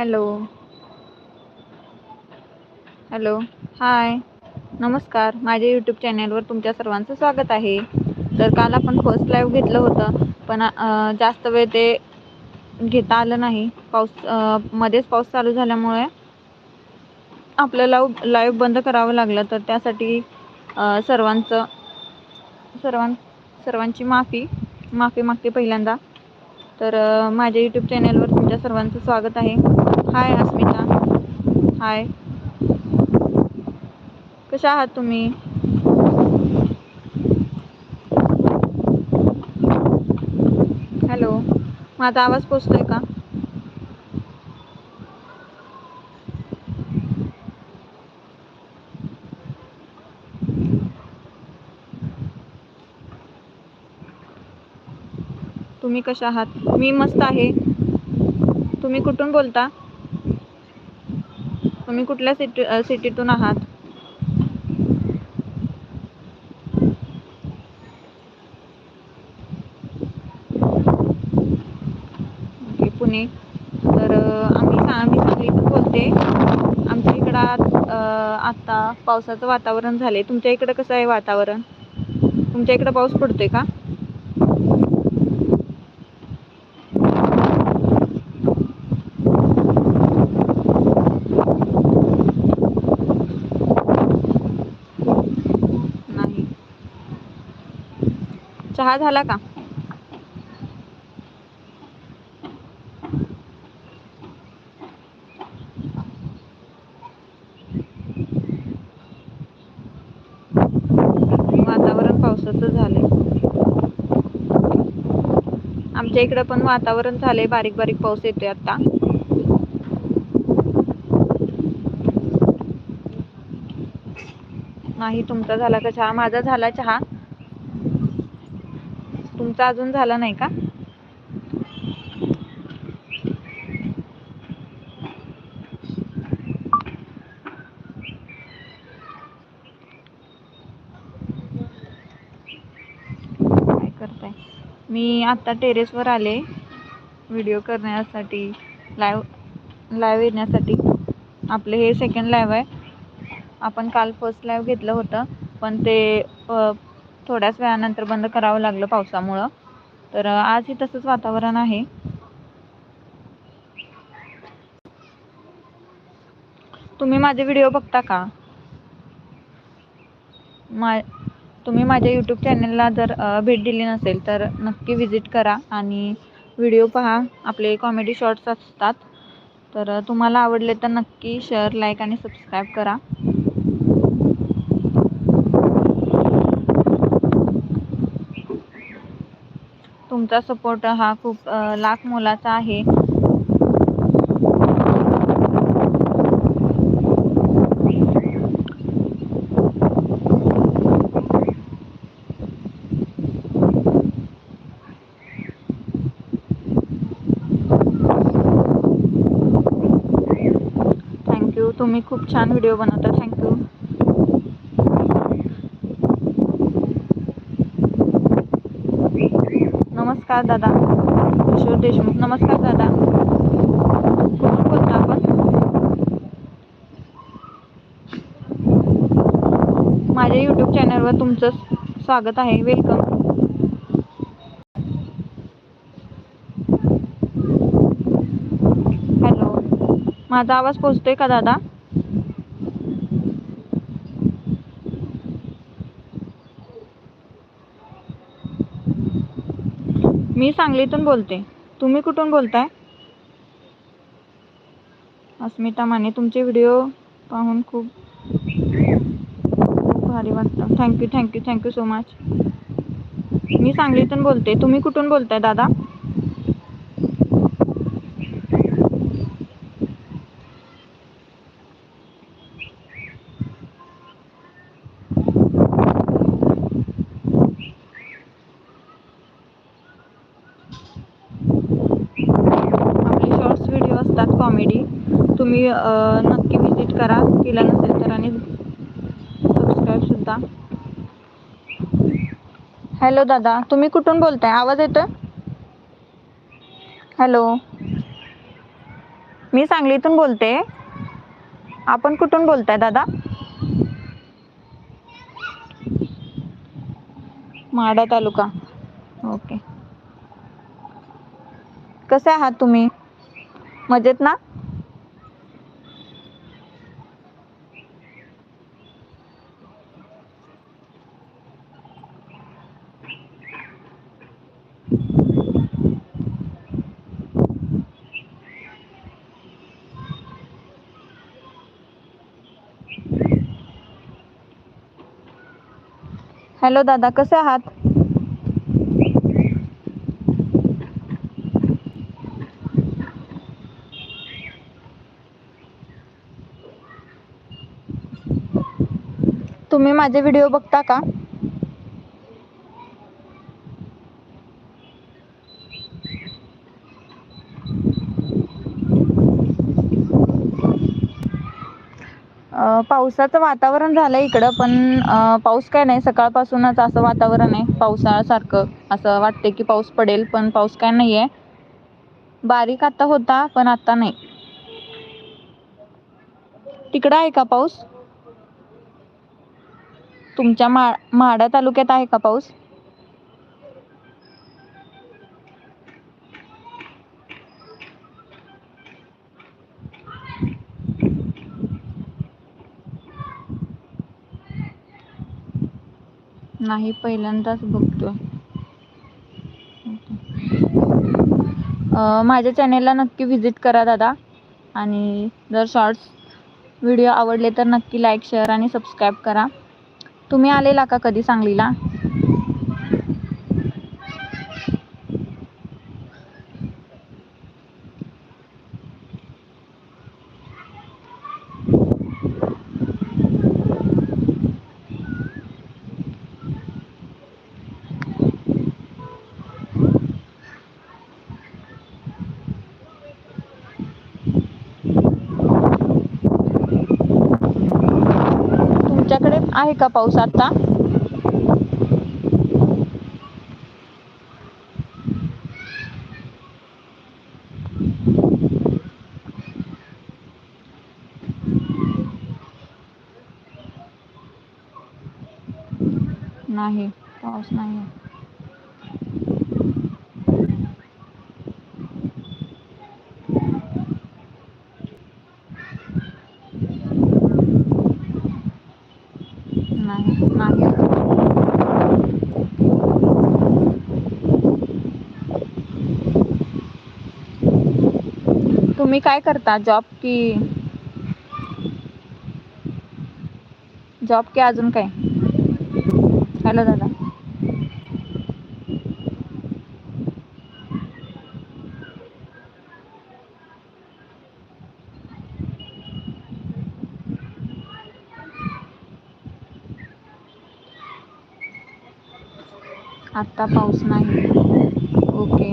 Hello. Hello hi. नमस्कार. माझ्या YouTube चॅनेलवर तुमच्या सर्वांचं स्वागत आहे. तर काल आपण फर्स्ट लाईव्ह घेतलं होतं पण जास्त वेळ ते घेता आलं नाही. पाऊस मध्येच पाऊस चालू झाल्यामुळे आपल्याला लाईव्ह बंद करावं लागलं. तर त्यासाठी सर्वांचं सर्वां सर्वांची माफी माफी मागते पहिल्यांदा. तर माझ्या यूट्यूब चॅनेलवर तुमच्या सर्वांचं स्वागत आहे. हाय अस्मिता हाय कशा आहात तुम्ही? हॅलो माझा आवाज पोचतोय का? तुम्ही कशा आहात? मी मस्त आहे. तुम्ही कुठून बोलता? तुम्ही कुठल्या सिटी सिटीतून आहात? ओके पुणे. तर आम्ही आम्ही सांगलीतून बोलते. आमच्या इकडं आत्ता पावसाचं वातावरण झालं आहे तुमच्या इकडं कसं आहे वातावरण? तुमच्या इकडं पाऊस पडतोय का नाही चहा झाला का? वातावरण पावसाचं झालंय. आमच्या इकडं पण वातावरण झालंय. बारीक बारीक पाऊस येतोय आता. नाही तुमचा झाला का चहा? माझा झाला चहा. तुमचा अजून झाला नाही का? काय करताय? मी आता टेरेसवर आले. व्हिडिओ करण्यासाठी लाईव्ह लाईव्ह येण्यासाठी. आपले हे सेकंड लाईव्ह आहे. आपण काल फर्स्ट लाईव्ह घेतलं होतं. पण ते थोड्याच वेळानंतर बंद करावं लागलं पावसामुळं. तर आजही तसंच वातावरण आहे. तुम्ही माझे व्हिडिओ बघता का? मा तुम्ही माझ्या यूट्यूब चॅनलला जर भेट दिली नसेल तर नक्की व्हिजिट करा आणि व्हिडिओ पहा. आपले कॉमेडी शॉर्ट्स असतात. तर तुम्हाला आवडले तर नक्की शेअर लाईक आणि सबस्क्राईब करा. तुमचा सपोर्ट हा खूप लाख मोलाचा आहे. थँक्यू तुम्ही खूप छान व्हिडिओ बनवता थँक्यू नमस्कार दादा. किशोर देशमुख. नमस्कार दादा. कुठून बोलता आपण? माझ्या यूट्यूब चॅनलवर तुमचं स्वागत आहे. वेलकम हॅलो माझा आवाज पोचतोय का दादा? मी सांगलीतून बोलते. तुम्ही कुठून बोलताय? अस्मिता माने तुमचे व्हिडिओ पाहून खूप खूप भारी वाटतं. Thank you thank you thank you so much मी सांगलीतून बोलते. तुम्ही कुठून बोलताय दादा आपले शॉर्ट्स व्हिडिओ असतात कॉमेडी तुम्ही नक्की विजिट करा. केलं नसेल तर आणि सबस्क्राईबसुद्धा हॅलो दादा तुम्ही कुठून बोलताय? आवाज येतोय? हॅलो मी सांगलीतून बोलते. आपण कुठून बोलताय दादा? माडा तालुका. ओके कसे आहात तुम्ही? मजेत ना? हॅलो दादा कसे आहात? तुम्ही माझे व्हिडिओ बघता का? पावसाचं वातावरण झालंय इकडं पण पाऊस काय नाही. सकाळपासूनच असं वातावरण आहे पावसाळ्यासारखं. असं वाटते की पाऊस पडेल पण पाऊस काय नाही आहे बारीक आता होता पण आता नाही. तिकडं आहे का पाऊस? तुमच्या मा म्हाडा तालुक्यात आहे का पाऊस? नाही पहिल्यांदाच बघतोय. माझ्या चॅनेलला नक्की व्हिजिट करा दादा. आणि जर शॉर्ट्स व्हिडिओ आवडले तर नक्की लाईक शेअर आणि सबस्क्राईब करा. तुम्ही आलेला का कधी सांगलीला तुमच्याकडे आहे का पाऊस आता नाही पाऊस नाही आहे नाही तुम्ही काय करता? जॉब की जॉब की अजून काय? हॅलो दादा. आत्ता पाऊस नाही. ओके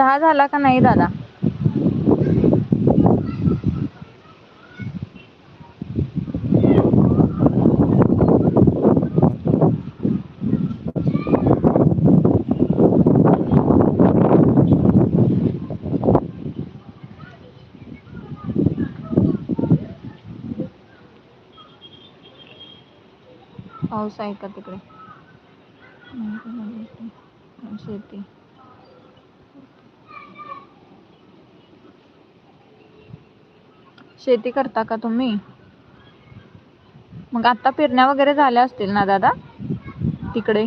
चहा झाला का नाही दादा? पाऊस आहे का तिकडे? शेती. शेती करता का तुम्ही? मग आता पेरण्या वगैरे झाल्या असतील ना दादा? तिकडे?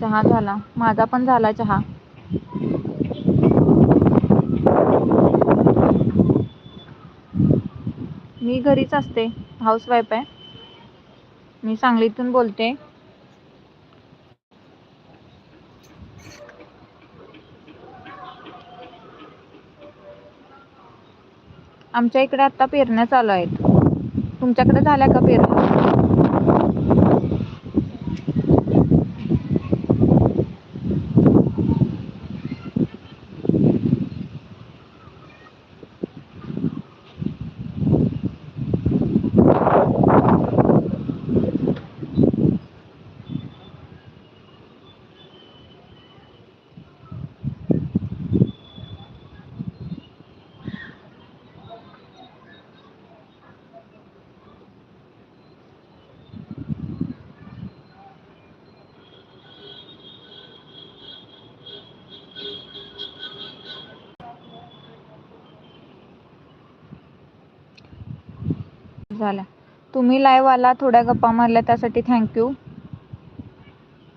चहा झाला. माझा पण झाला चहा. मी घरीच असते. हाऊस वाईफ आहे. मी सांगलीतून बोलते. आमच्या इकडे आता पेरण्या चालू आहेत. तुमच्याकडे झाल्या का पेरण्या? झाल्या तुम्ही लाईव्ह आला थोड्या गप्पा मारल्या त्यासाठी थँक्यू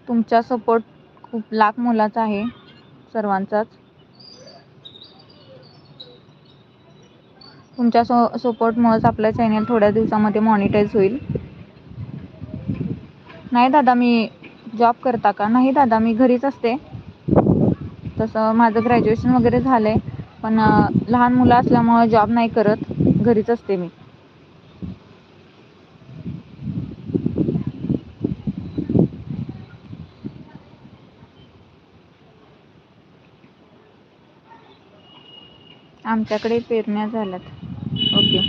तुमचा सपोर्ट खूप लाख मुलाचा आहे सर्वांचाच. तुमच्या सो सपोर्टमुळेच आपलं चॅनल थोड्या दिवसामध्ये मॉनिटाईज होईल. नाही दादा मी जॉब करता का? नाही दादा मी घरीच असते. तसं माझं ग्रॅज्युएशन वगैरे झालं आहे पण लहान मुलं असल्यामुळं जॉब नाही करत. घरीच असते मी. आमच्याकडे पेरण्या झाल्यात. ओके.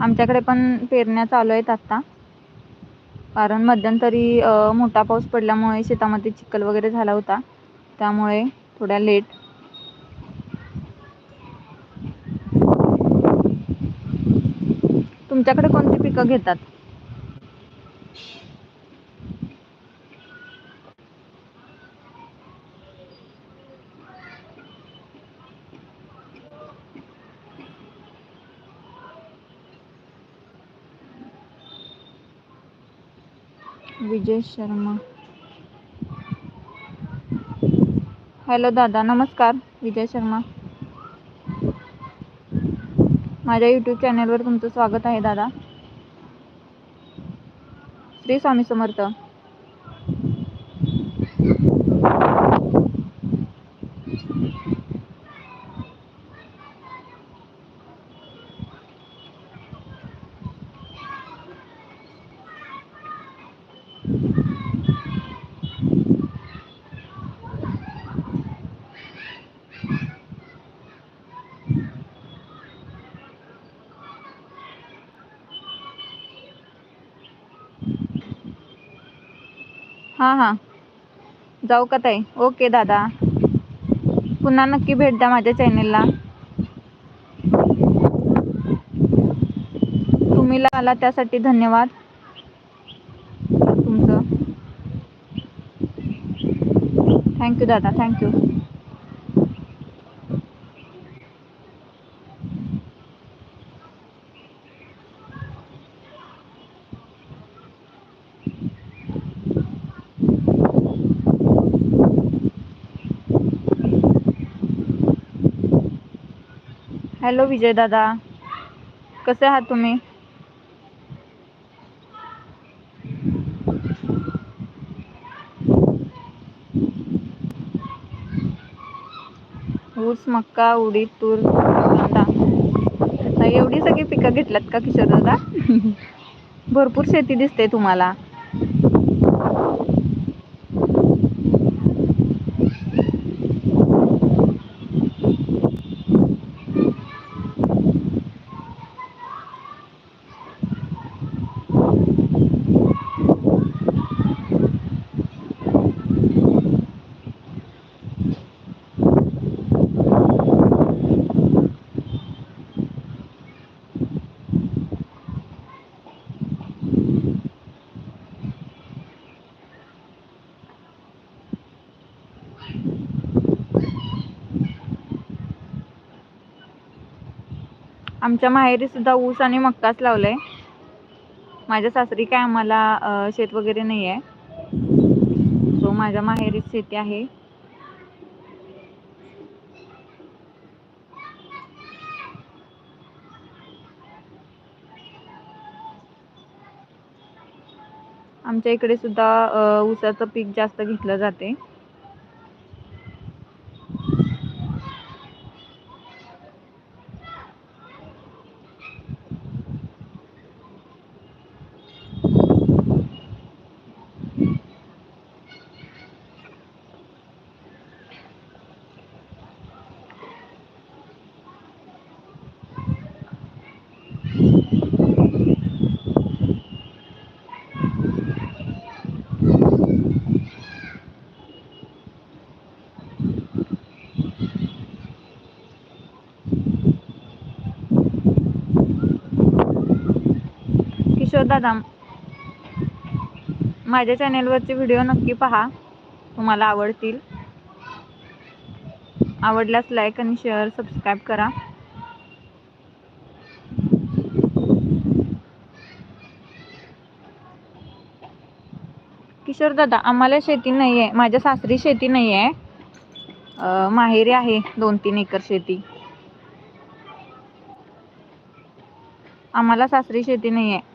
आमच्याकडे पण पेरण्या चालू आहेत आत्ता कारण मध्यंतरी मोठा पाऊस पडल्यामुळे शेतामध्ये चिखल वगैरे झाला होता. त्यामुळे थोड्या लेट तुमच्याकडे कोणती पिकं घेतात? विजय शर्मा. हॅलो दादा नमस्कार. विजय शर्मा. माझ्या यूट्यूब चॅनलवर तुमचं स्वागत आहे दादा. श्री स्वामी समर्थ. हां हां. जाऊ का ताई? ओके दादा. पुन्हा नक्की भेट द्या माझ्या चॅनेलला. तुम्ही आला त्यासाठी धन्यवाद. तुमचं. थँक्यू दादा. थँक्यू हॅलो विजय दादा. कसे आहात तुम्ही? ऊस मक्का उडीद तूर कांदा. एवढी सगळी पिकं घेतल्यात का किशोर दादा? भरपूर शेती दिसते तुम्हाला. आमच्या माहेरी सुद्धा ऊस आणि मक्काच लावलाय. माझ्या सासरी काय आम्हाला शेत वगैरे नाही आहे सो माझ्या माहेरीच शेती आहे. आमच्या इकडे सुद्धा ऊसाचं पीक जास्त घेतलं जाते. किशोर दादा माझ्या चॅनेलवरचे व्हिडिओ नक्की पहा. तुम्हाला आवडतील. आवडल्यास लाईक आणि शेअर सबस्क्राईब करा. किशोर दादा आम्हाला शेती नाही आहे माझ्या सासरी शेती नाही आहे माहेरी आहे दोन तीन एकर शेती. आम्हाला सासरी शेती नाही आहे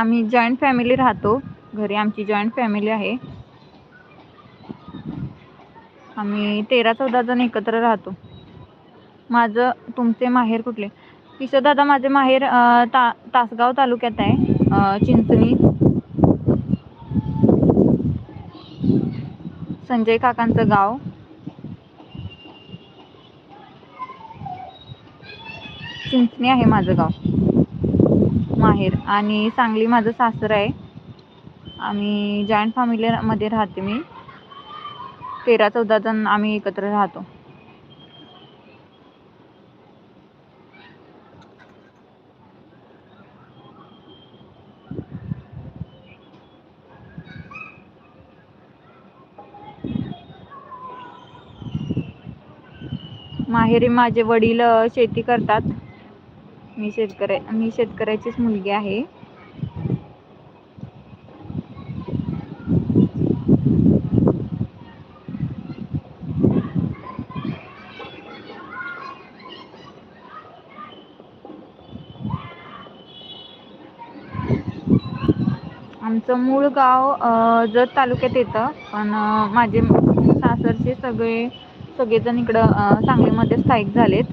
आम्ही जॉईंट फॅमिली राहतो. घरी आमची जॉईंट फॅमिली आहे. आम्ही तेरा चौदा जण एकत्र राहतो. माझं तुमचे माहेर कुठले? किशोर दादा माझे माहेर ता तासगाव तालुक्यात आहे. चिंचणी. संजय काकांचं गाव. चिंचणी आहे माझं गाव. माहेर आणि सांगली माझं सासर आहे. आम्ही जॉईंट फॅमिलीमध्ये राहते मी. तेरा चौदा जण आम्ही एकत्र राहतो. माहेरी माझे वडील शेती करतात. मी शेतकऱ्या मी शेतकऱ्याचीच मुलगी आहे. आमचं मूळ गाव जत तालुक्यात येतं. पण माझे सासरचे सगळे सगळेजण इकडं सांगलीमध्ये स्थायिक झालेत.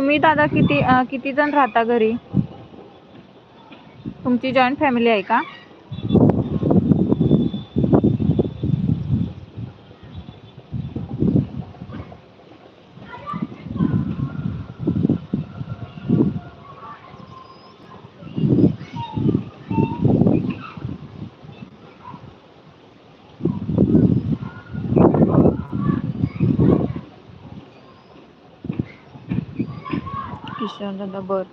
तुम्ही दादा किती किती जण राहता घरी? तुमची जॉईंट फॅमिली आहे का? किशोर दादा बर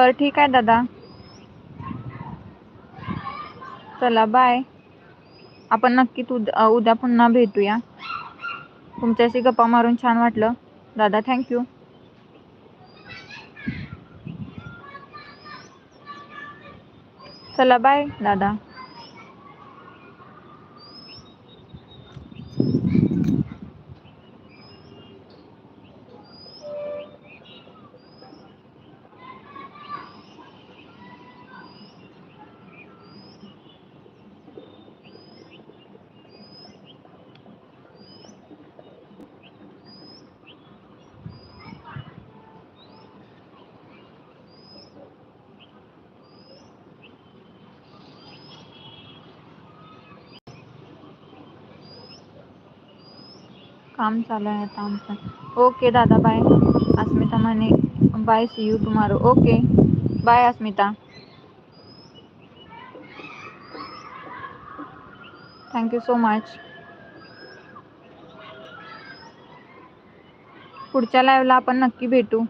बरं ठीक आहे दादा. चला बाय आपण नक्कीच उद्या उद्या पुन्हा भेटूया. तुमच्याशी गप्पा मारून छान वाटलं. दादा थँक्यू चला बाय दादा. काम चालू आहे आता आमचं. ओके दादा बाय अस्मिता म्हणे bye see you tomorrow okay bye Asmita. Thank you so much पुढच्या लाईव्हला आपण नक्की भेटू.